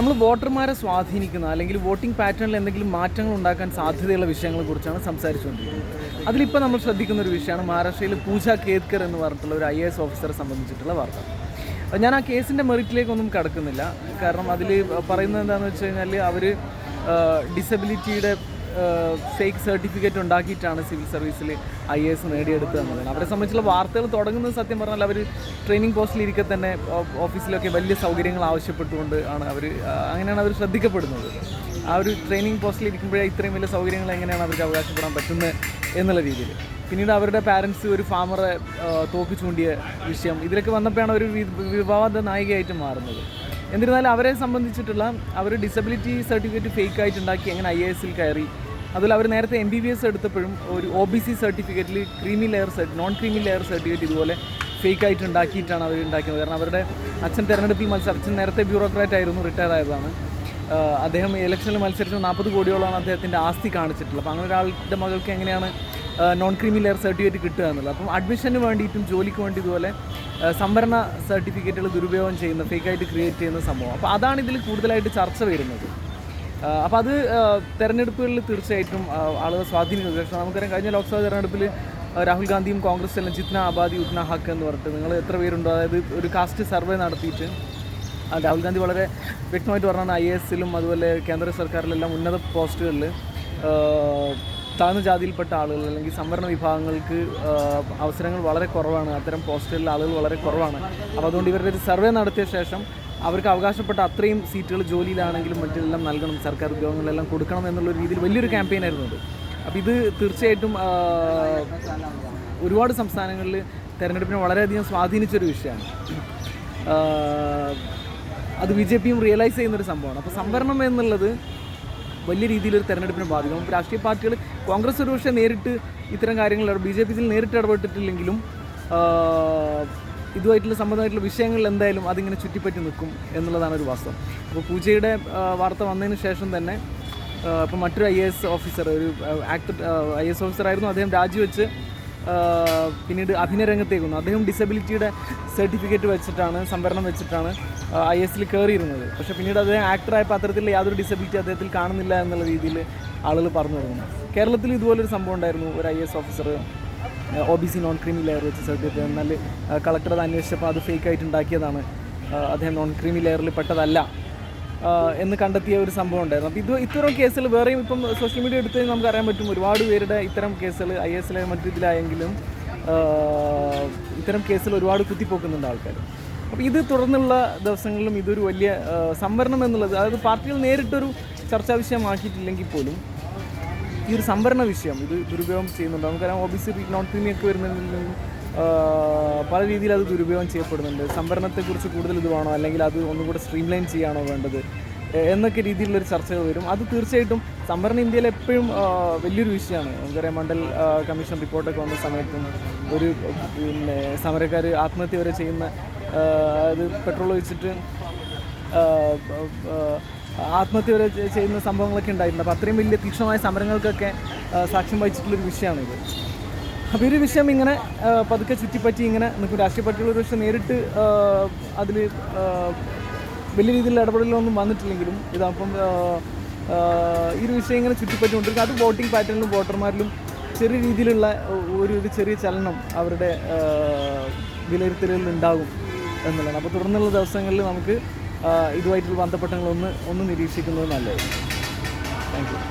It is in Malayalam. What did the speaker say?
നമ്മൾ വോട്ടർമാരെ സ്വാധീനിക്കുന്ന അല്ലെങ്കിൽ വോട്ടിംഗ് പാറ്റേണിൽ എന്തെങ്കിലും മാറ്റങ്ങൾ ഉണ്ടാക്കാൻ സാധ്യതയുള്ള വിഷയങ്ങളെ കുറിച്ചാണ് സംസാരിച്ചുകൊണ്ടിരിക്കുന്നത്. അതിലിപ്പോൾ നമ്മൾ ശ്രദ്ധിക്കുന്ന ഒരു വിഷയമാണ് മഹാരാഷ്ട്രയിൽ പൂജ കേത്കർ എന്ന് പറഞ്ഞിട്ടുള്ള ഒരു ഐ എ എസ് ഓഫീസറെ സംബന്ധിച്ചിട്ടുള്ള വാർത്ത. അപ്പോൾ ഞാൻ ആ കേസിന്റെ മെറിറ്റിലേക്കൊന്നും കടക്കുന്നില്ല. കാരണം അതിൽ പറയുന്നത് എന്താണെന്ന് വെച്ച് കഴിഞ്ഞാൽ അവർ ഡിസബിലിറ്റിയുടെ ഫേക്ക് സർട്ടിഫിക്കറ്റ് ഉണ്ടാക്കിയിട്ടാണ് സിവിൽ സർവീസിൽ ഐ എ എസ് നേടിയെടുത്തത് എന്നുള്ളതാണ് അവരെ സംബന്ധിച്ചുള്ള വാർത്തകൾ തുടങ്ങുന്നത് സത്യം പറഞ്ഞാൽ അവർ ട്രെയിനിങ് പോസ്റ്റിൽ ഇരിക്കെ തന്നെ ഓഫീസിലൊക്കെ വലിയ സൗകര്യങ്ങൾ ആവശ്യപ്പെട്ടുകൊണ്ട് ആണ് അവർ അങ്ങനെയാണ് അവർ ശ്രദ്ധിക്കപ്പെടുന്നത്. ആ ഒരു ട്രെയിനിങ് പോസ്റ്റിൽ ഇരിക്കുമ്പോഴേ ഇത്രയും വലിയ സൗകര്യങ്ങൾ എങ്ങനെയാണ് അവർക്ക് അവകാശപ്പെടാൻ പറ്റുന്നത് എന്നുള്ള രീതിയിൽ പിന്നീട് അവരുടെ പാരൻസ് ഒരു ഫാമറെ തോക്ക് ചൂണ്ടിയ വിഷയം. ഇതിലൊക്കെ വന്നപ്പോഴാണ് ഒരു വിവാദ നായികയായിട്ട് മാറുന്നത്. എന്നിരുന്നാലും അവരെ സംബന്ധിച്ചിട്ടുള്ള അവർ ഡിസബിലിറ്റി സർട്ടിഫിക്കറ്റ് ഫേക്ക് ആയിട്ട് ഉണ്ടാക്കി എങ്ങനെ ഐ എ എസിൽ കയറി. അതുപോലെ അവർ നേരത്തെ എം ബി ബി എസ് എടുത്തപ്പോഴും ഒരു ഒ ബി സി സർട്ടിഫിക്കറ്റിൽ ക്രീമി ലെയർ സർട്ടി നോൺ ക്രീമി ലെയർ സർട്ടിഫിക്കറ്റ് ഇതുപോലെ ഫേക്ക് ആയിട്ട് ഉണ്ടാക്കിയിട്ടാണ് അവർ ഉണ്ടാക്കിയത്. കാരണം അവരുടെ അച്ഛൻ തെരഞ്ഞെടുപ്പിൽ മത്സരം അച്ഛൻ നേരത്തെ ബ്യൂറോക്രാറ്റ് ആയിരുന്നു റിട്ടയർ ആയതാണ്. അദ്ദേഹം ഇലക്ഷനിൽ മത്സരിച്ച നാൽപ്പത് കോടിയോളമാണ് അദ്ദേഹത്തിന്റെ ആസ്തി കാണിച്ചിട്ടുള്ളത്. അപ്പോൾ അങ്ങനെ ഒരാളുടെ മകൾക്ക് എങ്ങനെയാണ് നോൺ ക്രീമി ലെയർ സർട്ടിഫിക്കറ്റ് കിട്ടുക എന്നുള്ളത്. അപ്പം അഡ്മിഷന് വേണ്ടിയിട്ടും ജോലിക്ക് വേണ്ടി ഇതുപോലെ സംവരണ സർട്ടിഫിക്കറ്റുകൾ ദുരുപയോഗം ചെയ്യുന്ന ഫേക്കായിട്ട് ക്രിയേറ്റ് ചെയ്യുന്ന സംഭവം. അപ്പോൾ അതാണ് ഇതിൽ കൂടുതലായിട്ട് ചർച്ച വരുന്നത്. അപ്പം അപ്പോൾ അത് തെരഞ്ഞെടുപ്പുകളിൽ തീർച്ചയായിട്ടും ആളുകൾ സ്വാധീനിക്കുന്നത് പക്ഷേ നമുക്കറിയാം കഴിഞ്ഞ ലോക്സഭാ തെരഞ്ഞെടുപ്പിൽ രാഹുൽ ഗാന്ധിയും കോൺഗ്രസ് എല്ലാം ജിത്ന ആബാദി ഉത്ന ഹക്ക് എന്ന് പറഞ്ഞിട്ട് നിങ്ങൾ എത്ര പേരുണ്ടോ? അതായത് ഒരു കാസ്റ്റ് സർവേ നടത്തിയിട്ട് രാഹുൽ ഗാന്ധി വളരെ വ്യക്തമായിട്ട് പറഞ്ഞാണ് ഐ എസിലും അതുപോലെ കേന്ദ്ര സർക്കാരിലെല്ലാം ഉന്നത പോസ്റ്റുകളിൽ താഴ്ന്ന ജാതിയിൽപ്പെട്ട ആളുകൾ അല്ലെങ്കിൽ സംവരണ വിഭാഗങ്ങൾക്ക് അവസരങ്ങൾ വളരെ കുറവാണ്. അത്തരം പോസ്റ്റുകളിൽ ആളുകൾ വളരെ കുറവാണ്. അപ്പോൾ അതുകൊണ്ട് ഇവരുടെ ഒരു സർവേ നടത്തിയ ശേഷം അവർക്ക് അവകാശപ്പെട്ട അത്രയും സീറ്റുകൾ ജോലിയിലാണെങ്കിലും മറ്റെല്ലാം നൽകണം. സർക്കാർ ഉദ്യോഗങ്ങളെല്ലാം കൊടുക്കണം എന്നുള്ള രീതിയിൽ വലിയൊരു ക്യാമ്പയിൻ ആയിരുന്നു അത്. അപ്പോൾ ഇത് തീർച്ചയായിട്ടും ഒരുപാട് സംസ്ഥാനങ്ങളിൽ തെരഞ്ഞെടുപ്പിനെ വളരെയധികം സ്വാധീനിച്ചൊരു വിഷയമാണ്. അത് ബി ജെ പിയും റിയലൈസ് ചെയ്യുന്നൊരു സംഭവമാണ്. അപ്പോൾ സംവരണം എന്നുള്ളത് വലിയ രീതിയിലൊരു തെരഞ്ഞെടുപ്പിനെ ബാധിക്കും. രാഷ്ട്രീയ പാർട്ടികൾ കോൺഗ്രസ് ഒരു പക്ഷേ നേരിട്ട് ഇത്തരം കാര്യങ്ങൾ ബി ജെ പിയിൽ നേരിട്ട് ഇടപെട്ടിട്ടില്ലെങ്കിലും ഇതുമായിട്ടുള്ള സംബന്ധമായിട്ടുള്ള വിഷയങ്ങളിൽ എന്തായാലും അതിങ്ങനെ ചുറ്റിപ്പറ്റി നിൽക്കും എന്നുള്ളതാണ് ഒരു വാസ്തവം. അപ്പോൾ പൂജയുടെ വാർത്ത വന്നതിന് ശേഷം തന്നെ ഇപ്പോൾ മറ്റൊരു ഐ എ എസ് ഓഫീസർ ഒരു ആക്ടർ ഐ എസ് ഓഫീസറായിരുന്നു. അദ്ദേഹം രാജിവെച്ച് പിന്നീട് അഭിനയ രംഗത്തേക്ക് വന്നു. അദ്ദേഹം ഡിസബിലിറ്റിയുടെ സർട്ടിഫിക്കറ്റ് വെച്ചിട്ടാണ് സംവരണം വെച്ചിട്ടാണ് ഐ എസിൽ കയറിയിരുന്നത് പക്ഷേ പിന്നീട് അദ്ദേഹം ആക്ടറായപ്പോൾ അത്തരത്തിൽ യാതൊരു ഡിസബിലിറ്റി അദ്ദേഹത്തിൽ കാണുന്നില്ല എന്നുള്ള രീതിയിൽ ആളുകൾ പറഞ്ഞു തുടങ്ങുന്നു കേരളത്തിൽ ഇതുപോലൊരു സംഭവം ഉണ്ടായിരുന്നു. ഒരു I S officer O B C non creamy layer വെച്ച് സർട്ടിഫിക്കറ്റ് എന്നാൽ കളക്ടർ അത് അന്വേഷിച്ചപ്പോൾ അത് ഫേക്ക് ആയിട്ട് ഉണ്ടാക്കിയതാണ്. അദ്ദേഹം നോൺ ക്രീമി ലെയറിൽ പെട്ടതല്ല. എന്ന് കണ്ടെത്തിയ ഒരു സംഭവം ഉണ്ടായിരുന്നു. അപ്പോൾ ഇത് ഇത്തരം കേസുകൾ വേറെയും ഇപ്പം സോഷ്യൽ മീഡിയ എടുത്ത് നമുക്ക് അറിയാൻ പറ്റും. ഒരുപാട് പേരുടെ ഇത്തരം കേസുകൾ ഐ എസ് മറ്റു ഇതിലായെങ്കിലും ഇത്തരം കേസിൽ ഒരുപാട് കുത്തിപ്പോക്കുന്നുണ്ട് ആൾക്കാർ. അപ്പോൾ ഇത് തുടർന്നുള്ള ദിവസങ്ങളിലും ഇതൊരു വലിയ സംവരണം എന്നുള്ളത് അതായത് പാർട്ടികൾ നേരിട്ടൊരു ചർച്ചാ വിഷയമാക്കിയിട്ടില്ലെങ്കിൽ പോലും ഈ ഒരു സംവരണ വിഷയം ഇത് ദുരുപയോഗം ചെയ്യുന്നുണ്ട്. നമുക്കറിയാം O B C non creamy ഒക്കെ വരുന്നുണ്ടെങ്കിലും ആഹ് പല രീതിയിൽ അത് ദുരുപയോഗം ചെയ്യപ്പെടുന്നുണ്ട്. സംവരണത്തെക്കുറിച്ച് കൂടുതൽ ഇത് വേണോ? അല്ലെങ്കിൽ അത് ഒന്നുകൂടെ സ്ട്രീംലൈൻ സ്ട്രീം ലൈൻ ചെയ്യാണോ വേണ്ടത്? എന്നൊക്കെ രീതിയിലുള്ളൊരു ചർച്ചകൾ വരും. അത് തീർച്ചയായിട്ടും സംവരണം ഇന്ത്യയിൽ എപ്പോഴും വലിയൊരു വിഷയമാണ്. നമുക്കറിയാം മണ്ഡൽ കമ്മീഷൻ റിപ്പോർട്ടൊക്കെ വന്ന സമയത്തും ഒരു പിന്നെ സമരക്കാർ ആത്മഹത്യ വരെ ചെയ്യുന്ന അത് പെട്രോൾ ഒഴിച്ചിട്ട് ആത്മഹത്യ വരെ ചെയ്യുന്ന സംഭവങ്ങളൊക്കെ ഉണ്ടായിട്ടുണ്ട്. അപ്പോൾ അത്രയും വലിയ തീക്ഷണമായ സമരങ്ങൾക്കൊക്കെ സാക്ഷ്യം വഹിച്ചിട്ടുള്ളൊരു വിഷയമാണിത് അപ്പോൾ ഈ വിഷയം ഇങ്ങനെ പതുക്കെ ചുറ്റിപ്പറ്റി ഇങ്ങനെ നിൽക്കും. രാഷ്ട്രീയ പാർട്ടികൾ ഒരു പക്ഷേ നേരിട്ട് അതിൽ വലിയ രീതിയിലുള്ള ഇടപെടലൊന്നും വന്നിട്ടില്ലെങ്കിലും ഇതപ്പം ഈ ഒരു വിഷയം ഇങ്ങനെ ചുറ്റിപ്പറ്റിക്കൊണ്ടിരിക്കും അത് വോട്ടിംഗ് പാറ്റേണിലും വോട്ടർമാരിലും ചെറിയ രീതിയിലുള്ള ഒരു ഒരു ചെറിയ ചലനം അവരുടെ വിലയിരുത്തലിൽ ഉണ്ടാകും എന്നുള്ളതാണ്. അപ്പോൾ തുടർന്നുള്ള ദിവസങ്ങളിൽ നമുക്ക് ഇതുമായിട്ടുള്ള ബന്ധപ്പെട്ടങ്ങളൊന്ന് ഒന്ന് നിരീക്ഷിക്കുന്നത് നല്ലതായിരിക്കും. Thank you